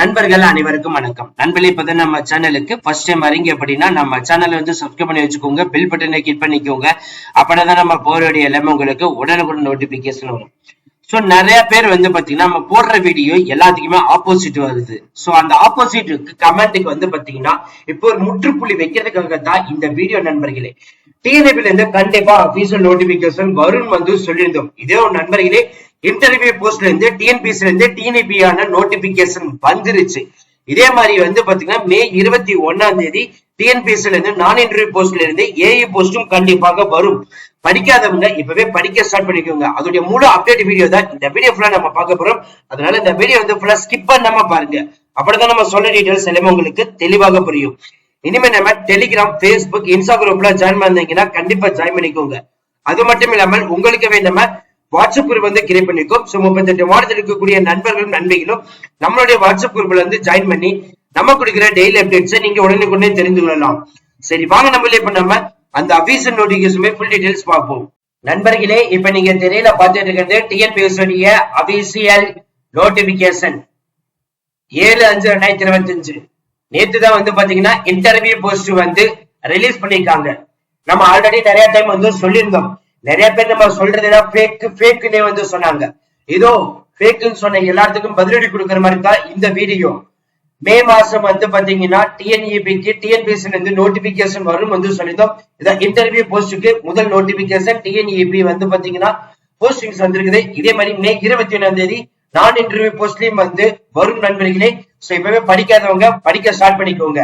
நண்பர்கள் அனைவருக்கும் வணக்கம். நண்பர்களே இப்பதான் நம்ம சேனலுக்கு ஃபர்ஸ்ட் டைம் வரீங்க அப்படின்னா நம்ம சேனலை வந்து சப்ஸ்கிரைப் பண்ணி வச்சுக்கோங்க பில் பட்டனை கிளிக் பண்ணிக்கோங்க. அப்படின்னா நம்ம போறோடைய எல்லாமே உங்களுக்கு உடனுக்குடன் நோட்டிபிகேஷன் வரும். சோ நிறைய பேர் வந்து பாத்தீங்கன்னா நம்ம போடுற வீடியோ எல்லாத்துக்குமே ஆப்போசிட் வருது. சோ அந்த ஆப்போசிட்டுக்கு கமெண்ட்டுக்கு வந்து பாத்தீங்கன்னா இப்போ ஒரு முற்றுப்புள்ளி வைக்கிறதுக்காக தான் இந்த வீடியோ நண்பர்களே. டிஎன்பில இருந்து கண்டிப்பா அபிஷியல் நோட்டிபிகேஷன் வரும் வந்து சொல்லியிருந்தோம். இதே ஒரு நண்பர்களே இன்டர்வியூ போஸ்ட்ல இருந்து டிஎன்பிசில இருந்து டிஎன்பி ஆன நோட்டிபிகேஷன் வந்துருச்சு. இதே மாதிரி வந்து பாத்தீங்கன்னா மே இருபத்தி ஒன்னாம் தேதி டிஎன்பிஎஸ்ல இருந்து நான் இன்டர்வியூ போஸ்ட்ல இருந்து ஏஇ போஸ்டும் கண்டிப்பாக வரும். படிக்காதவங்க இப்பவே படிக்க ஸ்டார்ட் பண்ணிக்கோங்க. அதோடைய முழு அப்டேட் வீடியோ தான். இந்த வீடியோ ஃபுல்லா நம்ம பார்க்க போறோம். அதனால இந்த வீடியோ வந்து ஃபுல்லா ஸ்கிப் பண்ணாம பாருங்க. அப்படிதான் நம்ம சொல்ல டீடைல்ஸ் எல்லாமே உங்களுக்கு தெளிவாக புரியும். இனிமே நம்ம டெலிகிராம் பேஸ்புக் இன்ஸ்டா குரூப்ல ஜாயின் பண்ணீங்கன்னா கண்டிப்பா ஜாயின் பண்ணிக்கோங்க. அது மட்டும் இல்லாமல் உங்களுக்கு நம்ம வாட்ஸ்அப் குரூப் வந்து கிரியேட் பண்ணிருக்கோம். சோ முப்பத்தெட்டு மாதத்தில் இருக்கக்கூடிய நண்பர்களும் நண்பிகளும் நம்மளுடைய வாட்ஸ்அப் குரூப்ல வந்து ஜாயின் பண்ணி நம்ம கொடுக்குற டெய்லி அப்டேட்ஸை நீங்க உடனுக்குடனே தெரிந்து கொள்ளலாம். சரி வாங்க நம்மளே இப்ப நம்ம அந்த அபிஷியல் நோட்டிபிகேஷன் ஃபுல் டீடைல்ஸ் பார்ப்போம். நண்பர்களே இப்ப நீங்க திரையில பார்த்துட்டு இருக்கிறது டிஎன்பிஎஸ் உடைய அபிஷியல் நோட்டிபிகேஷன் ஏழு அஞ்சு ரெண்டாயிரத்தி இருபத்தி அஞ்சு நேத்து தான் வந்து பாத்தீங்கன்னா இன்டர்வியூ போஸ்ட் வந்து ரிலீஸ் பண்ணிருக்காங்க. நம்ம ஆல்ரெடி நிறைய டைம் வந்து சொல்லியிருந்தோம். நிறைய பேர் நம்ம சொல்றதுனா ஃபேக்கு ஃபேக்குன்னே வந்து சொன்னாங்க. இதோ ஃபேக்குன்னு சொன்ன எல்லாத்துக்கும் பதிலடி கொடுக்குற மாதிரி தான் இந்த வீடியோ மே மாசம் வந்து பாத்தீங்கன்னா டிஎன்இபிக்கு டிஎன்பிஎஸ்சி வந்து நோட்டிபிகேஷன் வரும் வந்து சொல்லிட்டோம் இதான் இன்டர்வியூ போஸ்டுக்கு முதல் நோட்டிபிகேஷன் டிஎன்இபி வந்து பாத்தீங்கன்னா போஸ்டிங்ஸ் வந்திருக்குது. இதே மாதிரி மே இருபத்தி ஒன்னாம் தேதி நான் இன்டர்வியூ போஸ்ட்லயும் வந்து வரும் நண்பர்களே. சோ இப்பவே படிக்காதவங்க படிக்க ஸ்டார்ட் பண்ணிக்கோங்க.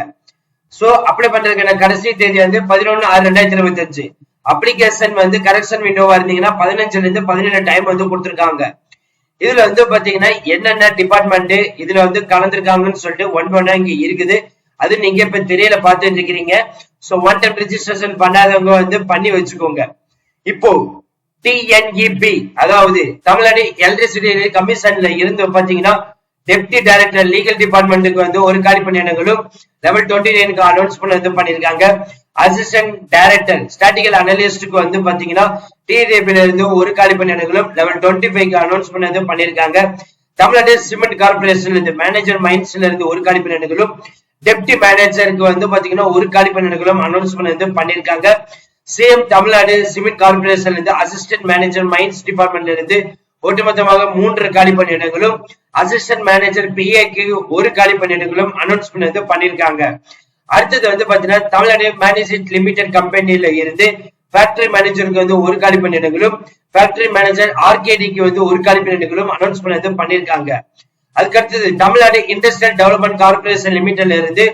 சோ அப்ளை பண்றதுக்கான கடைசி தேதி வந்து பதினொன்னு ஆறு ரெண்டாயிரத்தி இருபத்தி அஞ்சு அப்ளிகேஷன் வந்து கரெக்ஷன் விண்டோவா இருந்தீங்கன்னா பதினஞ்சுல இருந்து பதினேழு டைம் வந்து கொடுத்துருக்காங்க. இதுல வந்து பாத்தீங்கன்னா என்னென்ன டிபார்ட்மெண்ட் இதுல வந்து கலந்துருக்காங்கன்னு சொல்லிட்டு ஒன் ஒன்னா இங்க இருக்குது. அது நீங்க இப்ப திரையில பார்த்துட்டு இருக்கிறீங்க. சோ ஒன் டைம் ரிஜிஸ்ட்ரேஷன் பண்ணாதவங்க வந்து பண்ணி வச்சுக்கோங்க. இப்போ டிஎன்இபி அதாவது தமிழ்நாடு எலக்ட்ரிசிட்டி கமிஷன்ல இருந்து பாத்தீங்கன்னா டெப்டி டைரக்டர் லீகல் டிபார்ட்மெண்ட்டுக்கு வந்து ஒரு காலி பணியிடங்களும் லெவல் டுவெண்ட்டி நைனுக்கு அனௌன்ஸ்மெண்ட் வந்து பண்ணிருக்காங்க அசிஸ்டன்ட் டைரக்டர் ஸ்டாட்டிக்கல் அனலிஸ்டுக்கு வந்து பாத்தீங்கன்னா டிடிபில இருந்து ஒரு காலி பணியாளர்களும் லெவல் டுவெண்ட்டி ஃபைவ்க்கு அனௌன்ஸ்மெண்ட் வந்து பண்ணியிருக்காங்க. தமிழ்நாடு சிமெண்ட் கார்பரேஷன்ல இருந்து மேனேஜர் மைன்ஸ்ல இருந்து ஒரு காலி பணியாளர்களும் டெப்டி மேனேஜருக்கு வந்து பாத்தீங்கன்னா ஒரு காலி பணியாளர்களும் அனௌன்ஸ்மெண்ட் வந்து பண்ணியிருக்காங்க. சேம் தமிழ்நாடு சிமெண்ட் கார்பரேஷன்ல இருந்து அசிஸ்டன்ட் மேனேஜர் மைன்ஸ் டிபார்ட்மெண்ட்ல இருந்து ஒட்டுமொத்தமாக மூன்று காலி பணியிடங்களும் அசிஸ்டன்ட் மேனேஜர் பிஏக்கு ஒரு காலி பணியிடங்களும் அனௌன்ஸ்மெண்ட் வந்து பண்ணியிருக்காங்க. அடுத்தது வந்து பாத்தீங்கன்னா தமிழ்நாடு மேனேஜ்மெண்ட் லிமிடெட் கம்பெனில இருந்து ஃபேக்டரி மேனேஜருக்கு வந்து ஒரு காலி பணியிடங்களும் ஃபேக்டரி மேனேஜர் ஆர்கேடிக்கு வந்து ஒரு காலி பணியிடங்களும் அனௌன்ஸ் வந்து பண்ணிருக்காங்க. அதுக்கு அடுத்தது தமிழ்நாடு இண்டஸ்ட்ரியல் டெவலப்மெண்ட் கார்பரேஷன் லிமிடெட்ல இருந்து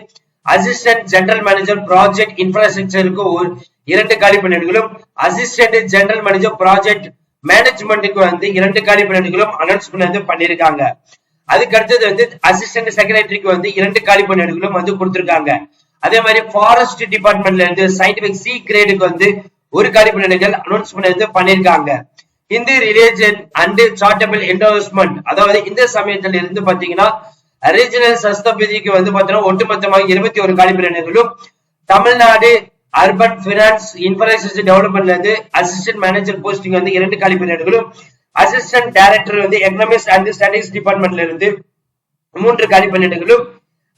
அசிஸ்டன்ட் ஜெனரல் மேனேஜர் ப்ராஜெக்ட் இன்ஃப்ராஸ்ட்ரக்சருக்கு ஒரு இரண்டு காலி பணியிடங்களும் அசிஸ்டன்ட் ஜெனரல் மேனேஜர் ப்ராஜெக்ட் மேனேஜ்மெண்ட்டுக்கு வந்து இரண்டு காலி பணியிடங்களும் அனௌன்ஸ்மெண்ட் வந்து பண்ணிருக்காங்க. அதுக்கு அடுத்தது வந்து அசிஸ்டன்ட் செக்ரட்டரிக்கு வந்து இரண்டு காலி பணியிடங்களும் வந்து கொடுத்திருக்காங்க. அதே மாதிரி ஃபாரஸ்ட் டிபார்ட்மெண்ட்ல இருந்து சயின்டிபிக் சி கிரேடுக்கு வந்து ஒரு காலி பணியிடங்கள் அனௌன்ஸ்மெண்ட் வந்து பண்ணிருக்காங்க Hindu religion and charitable endorsement அதாவது இந்த சமயத்துல இருந்து பாத்தீங்கன்னா ரீஜனல் சஸ்தபதிக்கு வந்து பாத்தீங்கன்னா ஒட்டுமொத்தமாக இருபத்தி ஒரு காலி தமிழ்நாடு அர்பன் பினான்ஸ் இன்ஃப்ராஸ்ட்ரக்சர் டெவலப்மெண்ட்ல இருந்து அசிஸ்டன்ட் மேனேஜர் போஸ்டிங் வந்து இரண்டு காலி பணியிடங்களும் அசிஸ்டன்ட் டைரக்டர் வந்து எக்கனாமிக்ஸ் அண்ட் ஸ்டடிஸ் டிபார்ட்மெண்ட்ல இருந்து மூன்று காலி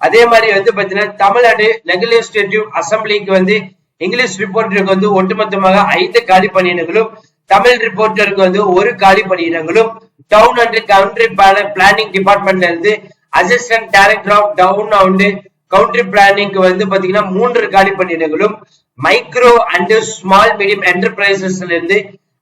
அதே மாதிரி வந்து பாத்தீங்கன்னா தமிழ்நாடு லெகிஸ்லேட்டிவ் அசம்பிளிக்கு வந்து இங்கிலீஷ் ரிப்போர்ட்டருக்கு வந்து ஒட்டுமொத்தமாக ஐந்து காலி பணியிடங்களும் தமிழ் ரிப்போர்ட்டருக்கு வந்து ஒரு காலி பணியிடங்களும் டவுன் அண்ட் கவுண்ட்ரி பிளானிங் டிபார்ட்மெண்ட்ல இருந்து assistant director of town and country பிளானிங்க்கு வந்து பாத்தீங்கன்னா மூன்று காலி பணியிடங்களும் மைக்ரோ அண்ட் ஸ்மால் மீடியம் என்டர்பிரைசஸ்ல இருந்து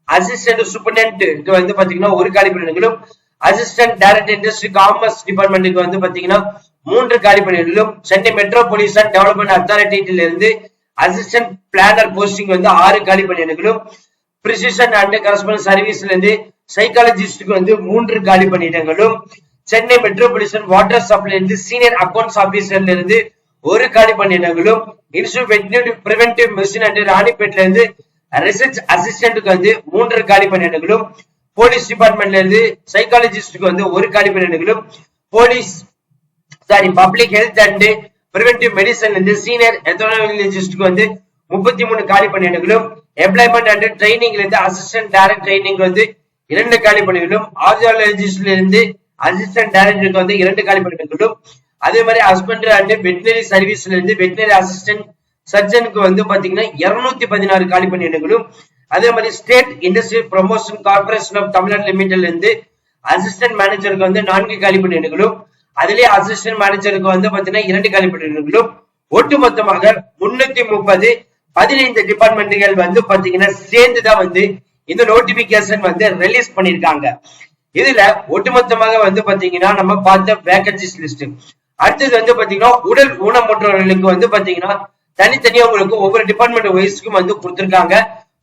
அசிஸ்டன்ட் சூப்பர்டென்ட்க்கு வந்து பாத்தீங்கன்னா ஒரு காலி பணியிடங்களும் அசிஸ்டன்ட் டைரக்டர் இண்டஸ்ட்ரி காமர்ஸ் டிபார்ட்மெண்ட்டுக்கு வந்து பாத்தீங்கன்னா மூன்று காலிப்பணிகளிலும் சென்னை மெட்ரோபாலிசன் டெவலப்மெண்ட் அத்தாரிட்டியில இருந்து அசிஸ்டன்ட் பிளானர் போஸ்டிங் வந்து ஆறு காலி பிரிசிஷன் அண்ட் கரஸ்பாண்ட் சர்வீஸ்ல இருந்து சைக்காலஜிஸ்டுக்கு வந்து மூன்று காலி பணியிடங்களும் சென்னை மெட்ரோபாலிசன் வாட்டர் சப்ளை இருந்து சீனியர் அக்கௌண்ட்ஸ் ஆபீசர்ல இருந்து ஒரு காலி பணியிடங்களும் இன்ஸ்டியூட் பிரிவென்டிவ் மெஷின் அண்ட் ராணிப்பேட்ல இருந்து ரிசர்ச் அசிஸ்டன்ட்டுக்கு வந்து மூன்று காலி பணியிடங்களும் போலீஸ் டிபார்ட்மெண்ட்ல இருந்து சைக்காலஜிஸ்டுக்கு வந்து ஒரு காலி பணியிடங்களும் police sorry public health and preventive medicine வந்து சீனியர் எத்தனாலஜிஸ்டுக்கு வந்து முப்பத்தி மூணு காலி பணியிடங்களும் எம்ப்ளாய்மெண்ட் அண்ட் ட்ரைனிங்ல இருந்து அசிஸ்டன்ட் டைரக்ட் ட்ரைனிங் வந்து இரண்டு காலி பணிகளும் ஆர்ஜியாலஜிஸ்ட்ல இருந்து அசிஸ்டன்ட் டைரக்டருக்கு வந்து இரண்டு காலி பணிகளும் அதே மாதிரி ஹஸ்பண்டரி அண்ட் வெட்டினரி சர்வீஸ்ல இருந்து வெட்டினரி அசிஸ்டன்ட் சர்ஜனுக்கு வந்து பாத்தீங்கன்னா இருநூத்தி பதினாறு காலி பணியிடங்களும் அதே மாதிரி state industrial promotion corporation of Tamil Nadu லிமிடெட்ல இருந்து அசிஸ்டன்ட் மேனேஜருக்கு வந்து நான்கு காலி பணியிடங்களும் அதுலயே அசிஸ்டன்ட் மேனேஜருக்கு வந்து பாத்தீங்கன்னா இரண்டு காலி ஒட்டு ஒட்டுமொத்தமாக முன்னூத்தி முப்பது. பதினைந்து டிபார்ட்மெண்ட்டுகள் வந்து பாத்தீங்கன்னா சேர்ந்துதான் வந்து இந்த நோட்டிபிகேஷன் வந்து ரிலீஸ் பண்ணிருக்காங்க. இதுல ஒட்டுமொத்தமாக வந்து பாத்தீங்கன்னா நம்ம பார்த்த வேகன்சிஸ் லிஸ்ட் அடுத்தது வந்து பாத்தீங்கன்னா உடல் ஊனமுற்றவர்களுக்கு வந்து பாத்தீங்கன்னா தனித்தனியா உங்களுக்கு ஒவ்வொரு டிபார்ட்மெண்ட் வைஸ்க்கும் வந்து கொடுத்துருக்காங்க.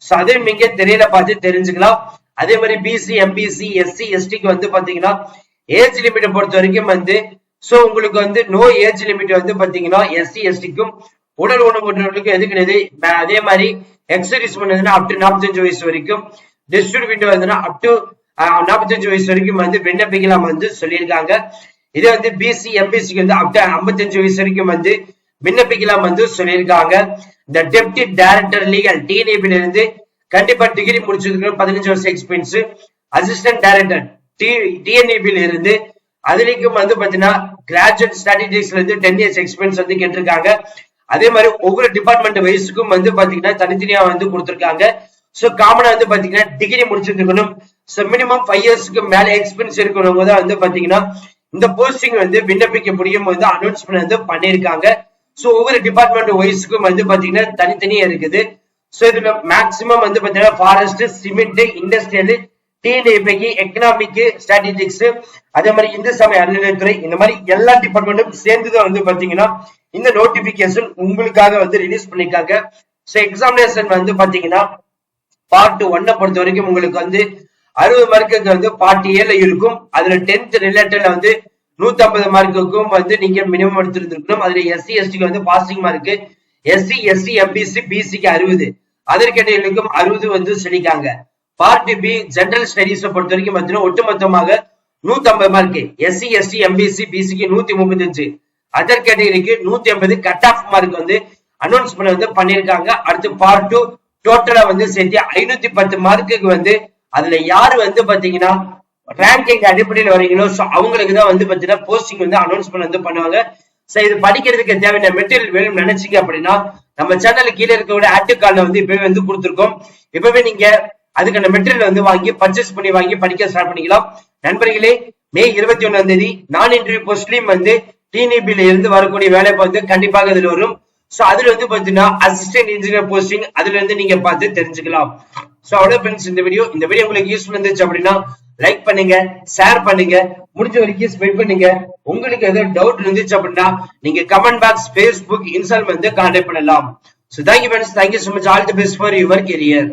சோ அதையும் நீங்க தெரியல பார்த்து தெரிஞ்சுக்கலாம். அதே மாதிரி பிசி எம்பிசி எஸ்சி எஸ்டிக்கு வந்து பாத்தீங்கன்னா ஏஜ் லிமிட்டை பொறுத்த வரைக்கும் வந்து சோ உங்களுக்கு வந்து நோ ஏஜ் லிமிட் வந்து பாத்தீங்கன்னா எஸ்சி எஸ்டிக்கும் உடல் ஊனமுற்றவர்களுக்கும் எது கிடையாது? அதே மாதிரி எக்ஸசைஸ் பண்ணதுன்னா அப் டு நாற்பத்தஞ்சு வயசு வரைக்கும் டிஸ்ட்ரிபியூட் வந்துன்னா அப் டு நாற்பத்தஞ்சு வயசு வரைக்கும் வந்து விண்ணப்பிக்கலாம் வந்து சொல்லியிருக்காங்க. இதே வந்து பிசி எம்பிசிக்கு வந்து அப் டு ஐம்பத்தஞ்சு வயசு வரைக்கும் வந்து விண்ணப்பிக்கலாம் வந்து சொல்லியிருக்காங்க. இந்த டெப்டி டைரக்டர் லீகல் டிஎன்ஏபில இருந்து கண்டிப்பா டிகிரி முடிச்சிருக்கணும் பதினஞ்சு வருஷம் எக்ஸ்பீரியன்ஸ் அசிஸ்டன்ட் டைரக்டர் டி இருந்து அதுலயும் வந்து பாத்தீங்கன்னா கிராஜுவேட் ஸ்டாட்டிஸ்டிக்ஸ்ல இருந்து டென் இயர்ஸ் எக்ஸ்பீரியன்ஸ் வந்து கேட்டிருக்காங்க. அதே மாதிரி ஒவ்வொரு டிபார்ட்மெண்ட் வயசுக்கும் வந்து பாத்தீங்கன்னா தனித்தனியா வந்து கொடுத்திருக்காங்க. சோ காமனா வந்து பாத்தீங்கன்னா டிகிரி முடிச்சிருக்கணும். சோ மினிமம் ஃபைவ் இயர்ஸ்க்கு மேல எக்ஸ்பீரியன்ஸ் இருக்கணும் தான் வந்து பாத்தீங்கன்னா இந்த போஸ்டிங் வந்து விண்ணப்பிக்க முடியும் வந்து அனௌன்ஸ்மெண்ட் வந்து பண்ணிருக்காங்க சோ ஒவ்வொரு டிபார்ட்மெண்ட் வயசுக்கும் வந்து பாத்தீங்கன்னா தனித்தனியா இருக்குது. சோ இதுல மேக்சிமம் வந்து பாத்தீங்கன்னா ஃபாரஸ்ட் சிமெண்ட் இண்டஸ்ட்ரியல் டிஎன்ஏபிக்கு எக்கனாமிக் ஸ்ட்ராட்டஜிக்ஸ் அதே மாதிரி இந்து சமய அறநிலையத்துறை இந்த மாதிரி எல்லா டிபார்ட்மெண்ட்டும் சேர்ந்துதான் வந்து பாத்தீங்கன்னா இந்த நோட்டிபிகேஷன் உங்களுக்காக வந்து ரிலீஸ் பண்ணிருக்காங்க ஸோ எக்ஸாமினேஷன் வந்து பாத்தீங்கன்னா பார்ட் ஒன்னை பொறுத்த வரைக்கும் உங்களுக்கு வந்து அறுபது மார்க்குக்கு வந்து பார்ட் ஏல இருக்கும். அதுல டென்த் ரிலேட்டட்ல வந்து நூத்தி ஐம்பது மார்க்குக்கும் வந்து நீங்க மினிமம் எடுத்துருந்துருக்கணும். அதுல எஸ்சி எஸ்டிக்கு வந்து passing mark SC SC MBC பிசிக்கு அறுபது. அதர் அறுபது வந்து சொல்லிக்காங்க பார்ட் பி ஜென்ரல் ஸ்டடீஸ் பொறுத்த வரைக்கும் பார்த்தீங்கன்னா ஒட்டுமொத்தமாக நூத்தி ஐம்பது மார்க் எஸ்சி எஸ்டி எம்பிசி பிசிக்கு நூத்தி முப்பத்தஞ்சு. அதர் கேட்டகரிக்கு நூத்தி ஐம்பது கட் ஆஃப் மார்க் வந்து அனௌன்ஸ்மெண்ட் வந்து பண்ணிருக்காங்க அடுத்து பார்ட் டூ டோட்டலா வந்து சேர்த்து ஐநூத்தி பத்து மார்க்குக்கு வந்து அதுல யாரு வந்து பாத்தீங்கன்னா ரேங்கிங் அடிப்படையில் வரீங்களோ அவங்களுக்கு தான் வந்து பாத்தீங்கன்னா போஸ்டிங் வந்து அனௌன்ஸ்மெண்ட் வந்து பண்ணுவாங்க. சோ இது படிக்கிறதுக்கு தேவையான மெட்டீரியல் வேணும் நினைச்சீங்க அப்படின்னா நம்ம சேனல் கீழே இருக்கக்கூடிய ஆட்டு கார்டில் வந்து இப்பவே வந்து கொடுத்துருக்கோம். இப்பவே நீங்க அதுக்கான மெட்டீரியல் வந்து வாங்கி பர்ச்சேஸ் பண்ணி வாங்கி படிக்க ஸ்டார்ட் பண்ணிக்கலாம். நண்பர்களே மே இருபத்தி ஒன்னாம் தேதி நான் இன்டர்வியூ போஸ்ட்லயும் வந்து டிஎன்இபில இருந்து வரக்கூடிய வேலை பார்த்து கண்டிப்பாக இதுல வரும். சோ அதுல வந்து பாத்தீங்கன்னா அசிஸ்டன்ட் இன்ஜினியர் போஸ்டிங் அதுல இருந்து நீங்க பார்த்து தெரிஞ்சுக்கலாம். சோ அவ்வளவு ஃப்ரெண்ட்ஸ் இந்த வீடியோ இந்த வீடியோ உங்களுக்கு யூஸ்ஃபுல் இருந்துச்சு அப்படின்னா லைக் பண்ணுங்க ஷேர் பண்ணுங்க. முடிஞ்ச வரைக்கும் ஸ்பெண்ட் பண்ணுங்க. உங்களுக்கு ஏதாவது டவுட் இருந்துச்சு அப்படின்னா நீங்க கமெண்ட் பாக்ஸ் ஃபேஸ்புக் இன்ஸ்டால் வந்து கான்டாக்ட் பண்ணலாம். So thank you friends thank you so much all the best for your career